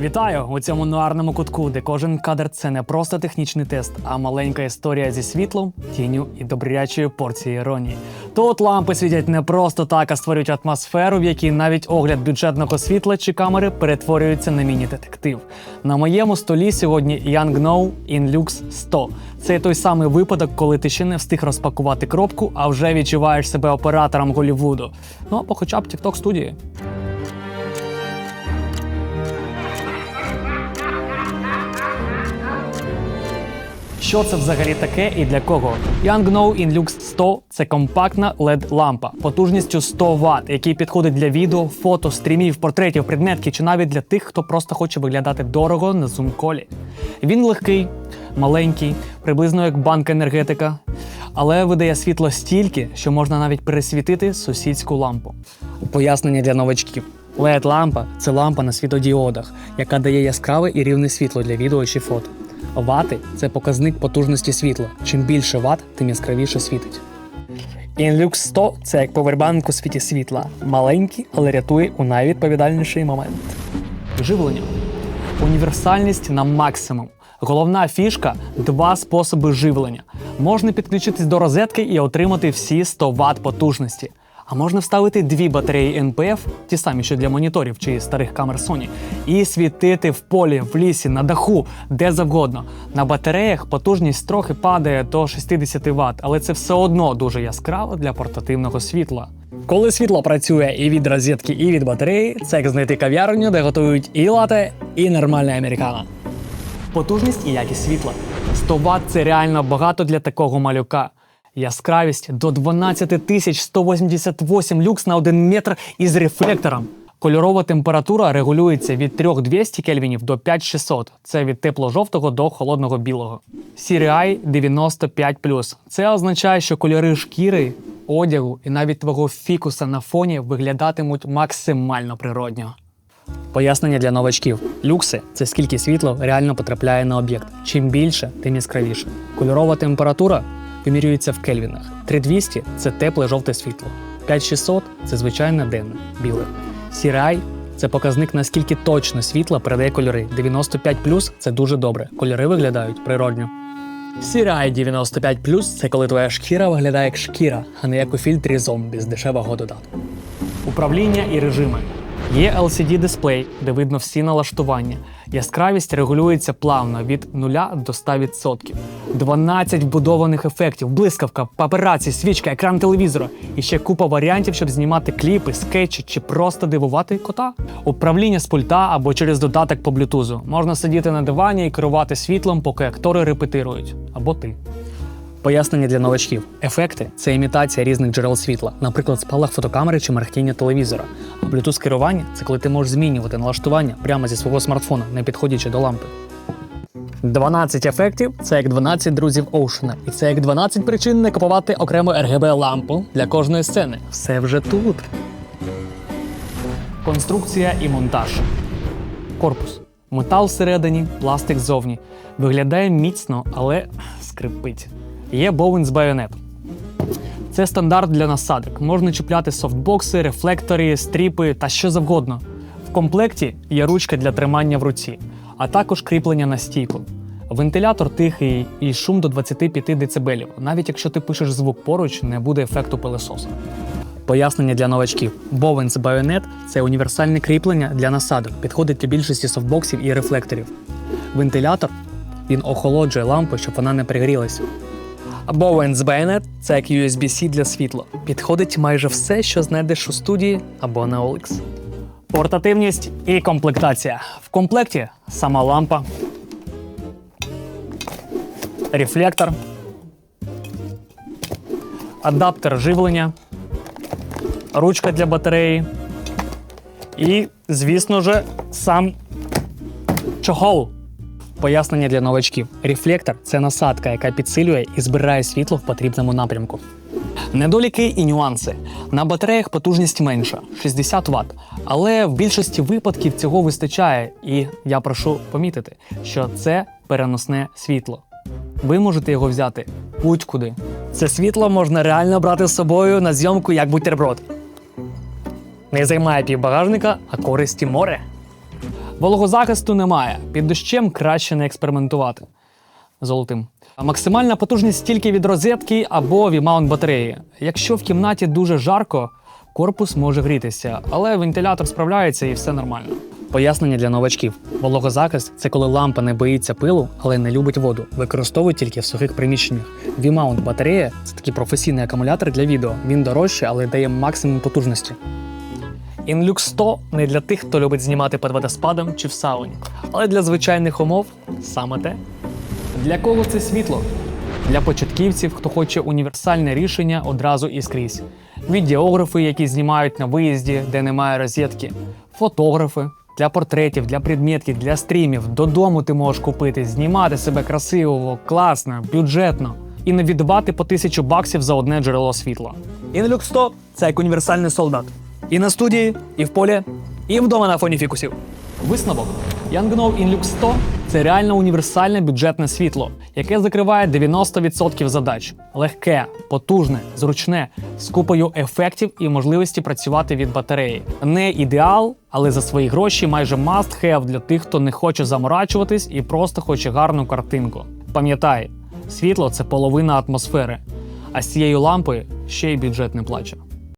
Вітаю у цьому нуарному кутку, де кожен кадр це не просто технічний тест, а маленька історія зі світлом, тінню і добрячою порцією іронії. Тут лампи світять не просто так, а створюють атмосферу, в якій навіть огляд бюджетного світла чи камери перетворюється на міні-детектив. На моєму столі сьогодні Young No Inlux 100. Це той самий випадок, коли ти ще не встиг розпакувати кропку, а вже відчуваєш себе оператором Голлівуду. Ну або хоча б TikTok студії. Що це взагалі таке і для кого? Young Inlux 100 це компактна led лампа потужністю 100 Вт, який підходить для відео, фото, стрімів, портретів, предметки чи навіть для тих, хто просто хоче виглядати дорого на зум-колі. Він легкий, маленький, приблизно як банка енергетика, але видає світло стільки, що можна навіть пересвітити сусідську лампу. Пояснення для новачків. led лампа це лампа на світодіодах, яка дає яскраве і рівне світло для відео чи фото. Вати це показник потужності світла. Чим більше ват, тим яскравіше світить. Inlux 100 це як повербанк у світі світла. Маленький, але рятує у найвідповідальніший момент. Живлення. Універсальність на максимум. Головна фішка два способи живлення. Можна підключитись до розетки і отримати всі 100 Вт потужності. А можна вставити дві батареї NPF, ті самі, що для моніторів чи старих камер Sony, і світити в полі, в лісі, на даху, де завгодно. На батареях потужність трохи падає до 60 Вт, але це все одно дуже яскраво для портативного світла. Коли світло працює і від розетки, і від батареї, це як знайти кав'ярню, де готують і лате, і нормальне американо. Потужність і якість світла. 100 Вт – це реально багато для такого малюка. Яскравість до 12188 люкс на 1 метр із рефлектором. Кольорова температура регулюється від 3200 кельвінів до 5600. Це від тепло-жовтого до холодного білого. CRI 95+. Це означає, що кольори шкіри, одягу і навіть твого фікуса на фоні виглядатимуть максимально природньо. Пояснення для новачків. Люкси це скільки світло реально потрапляє на об'єкт. Чим більше, тим яскравіше. Кольорова температура вимірюється в кельвінах. 3200 – це тепле жовте світло. 5600 – це звичайне денне, біле. CRI – це показник, наскільки точно світло передає кольори. 95 це дуже добре. Кольори виглядають природньо. CRI 95 це коли твоя шкіра виглядає як шкіра, а не як у фільтрі зомбі з дешевого додатку. Управління і режими. Є LCD-дисплей, де видно всі налаштування. Яскравість регулюється плавно від 0 до 100%. 12 вбудованих ефектів, блискавка, папераці, свічка, екран телевізора. І ще купа варіантів, щоб знімати кліпи, скетчі чи просто дивувати кота. Управління з пульта або через додаток по блютузу. Можна сидіти на дивані і керувати світлом, поки актори репетирують. Або ти. Пояснення для новачків. Ефекти це імітація різних джерел світла, наприклад, спалах фотокамери чи мерехтіння телевізора. А Bluetooth керування це коли ти можеш змінювати налаштування прямо зі свого смартфона, не підходячи до лампи. 12 ефектів це як 12 друзів Оушена. І це як 12 причин не купувати окрему RGB лампу для кожної сцени. Все вже тут. Конструкція і монтаж. Корпус. Метал всередині, пластик ззовні. Виглядає міцно, але скрипить. Є Bowens Bayonet. Це стандарт для насадок. Можна чіпляти софтбокси, рефлектори, стріпи та що завгодно. В комплекті є ручка для тримання в руці, а також кріплення на стійку. Вентилятор тихий і шум до 25 дБ. Навіть якщо ти пишеш звук поруч, не буде ефекту пилососа. Пояснення для новачків. Bowens Bayonet – це універсальне кріплення для насадок, підходить для більшості софтбоксів і рефлекторів. Вентилятор він охолоджує лампу, щоб вона не пригрілася. Bowens Bayonet – це як USB-C для світла. Підходить майже все, що знайдеш у студії або на OLX. Портативність і комплектація. В комплекті сама лампа, рефлектор, адаптер живлення, ручка для батареї і, звісно ж, сам чохол. Пояснення для новачків. Рефлектор це насадка, яка підсилює і збирає світло в потрібному напрямку. Недоліки і нюанси. На батареях потужність менша 60 Вт. Але в більшості випадків цього вистачає, і я прошу помітити, що це переносне світло. Ви можете його взяти будь-куди. Це світло можна реально брати з собою на зйомку як бутерброд. Не займає пів багажника, а користі море. Вологозахисту немає. Під дощем краще не експериментувати. Золотим. Максимальна потужність тільки від розетки або вімаунт батареї. Якщо в кімнаті дуже жарко, корпус може грітися, але вентилятор справляється і все нормально. Пояснення для новачків: вологозахист це коли лампа не боїться пилу, але не любить воду. Використовують тільки в сухих приміщеннях. V-mount батарея це такий професійний акумулятор для відео. Він дорожчий, але дає максимум потужності. Inlux 100 не для тих, хто любить знімати під водоспадом чи в сауні, але для звичайних умов саме те. Для кого це світло? Для початківців, хто хоче універсальне рішення одразу і скрізь. Відеографи, які знімають на виїзді, де немає розетки, фотографи. Для портретів, для предметів, для стрімів. Додому ти можеш купити, знімати себе красиво, класно, бюджетно і не віддавати по тисячу баксів за одне джерело світла. Inlux 100 – це як універсальний солдат. І на студії, і в полі, і вдома на фоні фікусів. Висновок. Youngno Inlux 100 – це реально універсальне бюджетне світло, яке закриває 90% задач. Легке, потужне, зручне, з купою ефектів і можливості працювати від батареї. Не ідеал, але за свої гроші майже must have для тих, хто не хоче заморачуватись і просто хоче гарну картинку. Пам'ятай, світло це половина атмосфери, а з цією лампою ще й бюджет не плаче.